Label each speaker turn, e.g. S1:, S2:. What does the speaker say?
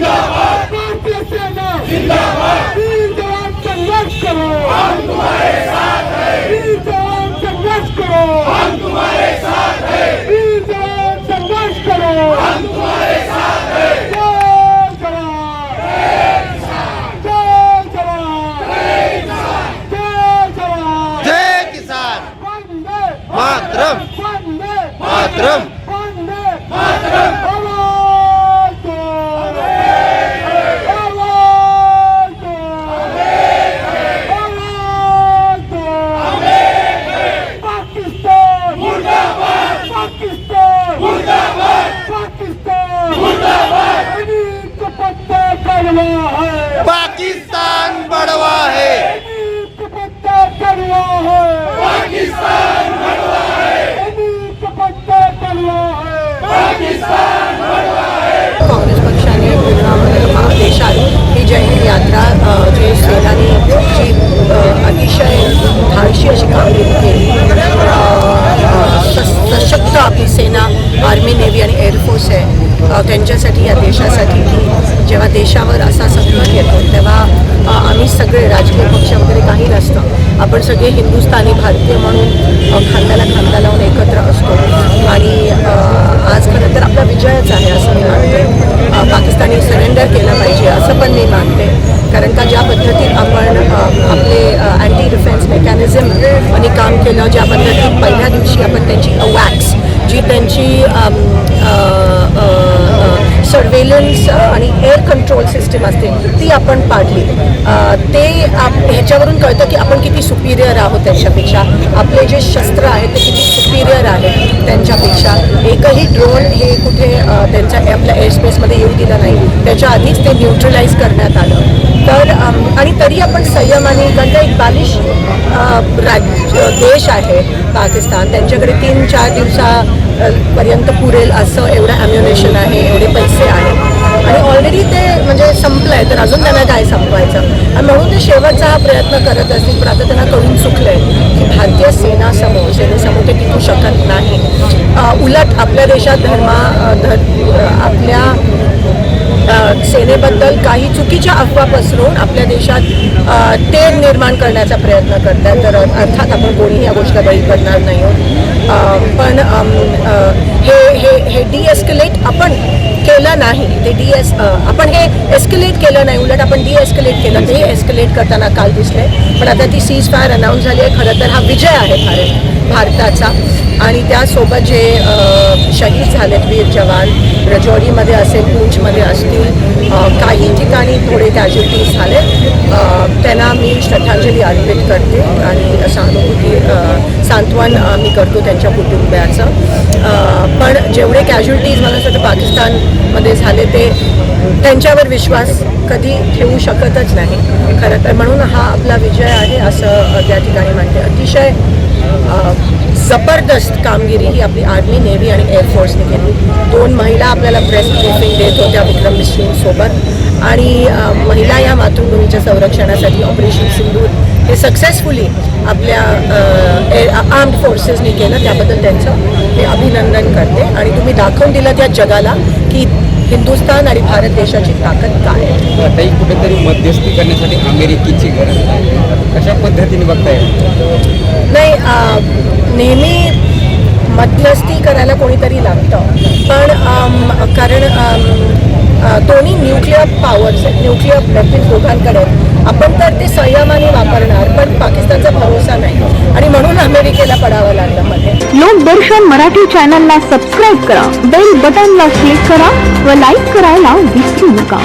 S1: सेना
S2: भारतीय सेना वीर जवान संघर्ष करो हम तुम्हारे साथ हैं वीर जवान संघर्ष करो हम तुम्हारे साथ हैं वीर जवान संघर्ष करो हम तुम्हारे साथ हैं जय जवान जय जवान जय जवान
S3: जय किसान।
S2: वंदे
S3: मातरम।
S2: वंदे
S3: मातरम।
S2: पत्ता कड़वा है।
S3: पाकिस्तान बड़वा है।
S2: अनेक पत्ता कड़वा है। पाकिस्तान बड़वा है। अनेक पत्ता कड़वा है पाकिस्तान
S4: काँग्रेस पक्षाने पूर्ण देशात ही जय हिंद यात्रा अ, जे सेनानी जी अ, अतिशय धाडशी अशी कामगिरी केली अ, अ, सस- सशक्त आपली सेना आर्मी नेव्ही आणि एअरफोर्स सगळे हिंदुस्थानी भारतीय म्हणून खांद्याला खांदा लावून एकत्र असतो. आणि आज खरं तर आपला विजयच आहे असं मी मानते. पाकिस्तानी सरेंडर केलं पाहिजे असं पण मी मानते. कारण का ज्या पद्धतीत आपण आपले अँटी डिफेन्स मेकॅनिझम आणि काम केलं ज्या पद्धतीत पहिल्या दिवशी आपण त्यांची वॅक्स जी त्यांची सर्वेलन्स uh, आणि एअर कंट्रोल सिस्टीम असते ती आपण पाडली. ते आप ह्याच्यावरून कळतं की आपण किती सुपिरियर आहोत त्यांच्यापेक्षा. आपले जे शस्त्र आहेत ते किती सुपिरियर आहेत त्यांच्यापेक्षा. एकही ड्रोन हे कुठे त्यांच्या आपल्या एअरस्पेसमध्ये येऊ दिलं नाही. त्याच्या आधीच ते न्यूट्रलाइज करण्यात आलं. तर आणि तरी आपण संयमाने कारण का एक बालिश राज्य देश आहे पाकिस्तान. त्यांच्याकडे तीन चार दिवसापर्यंत पुरेल असं एवढं ॲम्युनेशन आहे एवढे पैसे आहे. आणि ऑलरेडी ते म्हणजे संपलं आहे तर अजून त्यांना काय संपवायचं? आणि म्हणून ते शेवटचा हा प्रयत्न करत असतील पण आता त्यांना कळून चुकलं आहे की भारतीय सेनासमोर सेनेसमोर ते टिकू शकत नाही. उलट आपल्या देशात धर्मा अ, धर आपल्या सेनेबद्दल काही चुकीच्या अफवा पसरवून आपल्या देशात अ, तेढ निर्माण करण्याचा प्रयत्न करतात तर अर्थात आपण कोणीही या गोष्टीला बळी पडणार नाही आहोत. पण हे हे हे डिएस्कलेट आपण केलं नाही. ते डी एस आपण हे एस्कलेट केलं नाही. उलट आपण डी एस्कलेट केलं. ते एस्कलेट करताना काल दिसले पण आता ती सीज फायर अनाऊन्स झाली आहे. खरं तर हा विजय आहे भारत भारताचा. आणि त्यासोबत जे शहीद झालेत वीर जवान रजौरीमध्ये असेल música थोडे कॅज्युलिटीज झाले. त्यांना मी श्रद्धांजली अर्पित करते आणि सहानुभूती सांत्वन मी करतो त्यांच्या कुटुंबियाचं. पण जेवढे कॅज्युलिटीज मला असं पाकिस्तानमध्ये झाले ते त्यांच्यावर विश्वास कधी ठेवू शकतच नाही. खरं तर म्हणून हा आपला विजय आहे असं त्या ठिकाणी म्हणते अतिशय जबरदस्त कामगिरी ही आपली आर्मी नेव्ही आणि एअरफोर्सने केली. दोन महिला आपल्याला प्रेस ब्रिफिंग देत होत्या विक्रम मिश्रींसोबत. आणि महिला या मातृभूमीच्या संरक्षणासाठी ऑपरेशन सिंदूर हे सक्सेसफुली आपल्या आर्म्ड फोर्सेसनी केलं. त्याबद्दल त्यांचं मी अभिनंदन करते. आणि तुम्ही दाखवून दिलं त्या जगाला की हिंदुस्थान आणि भारत देशाची ताकद काय आहे.
S5: कुठेतरी मध्यस्थी करण्यासाठी अमेरिकेची गरज आहे. कशा पद्धतीने बघताय?
S4: नाही अ, नेहमी मध्यस्थी करायला कोणीतरी लागतं. पण दोन्ही न्यूक्लिअर पॉवर्स आहेत न्यूक्लिअर वेपन्स दोघांकडे आपण तर ते संयमाने वापरणार पण पाकिस्तानचा भरोसा नाही. आणि म्हणून अमेरिकेला पडावं लागलं मध्ये.
S6: लोकदर्शन मराठी चॅनलला सबस्क्राईब करा बेल बटनला क्लिक करा व लाईक करायला विसरू नका.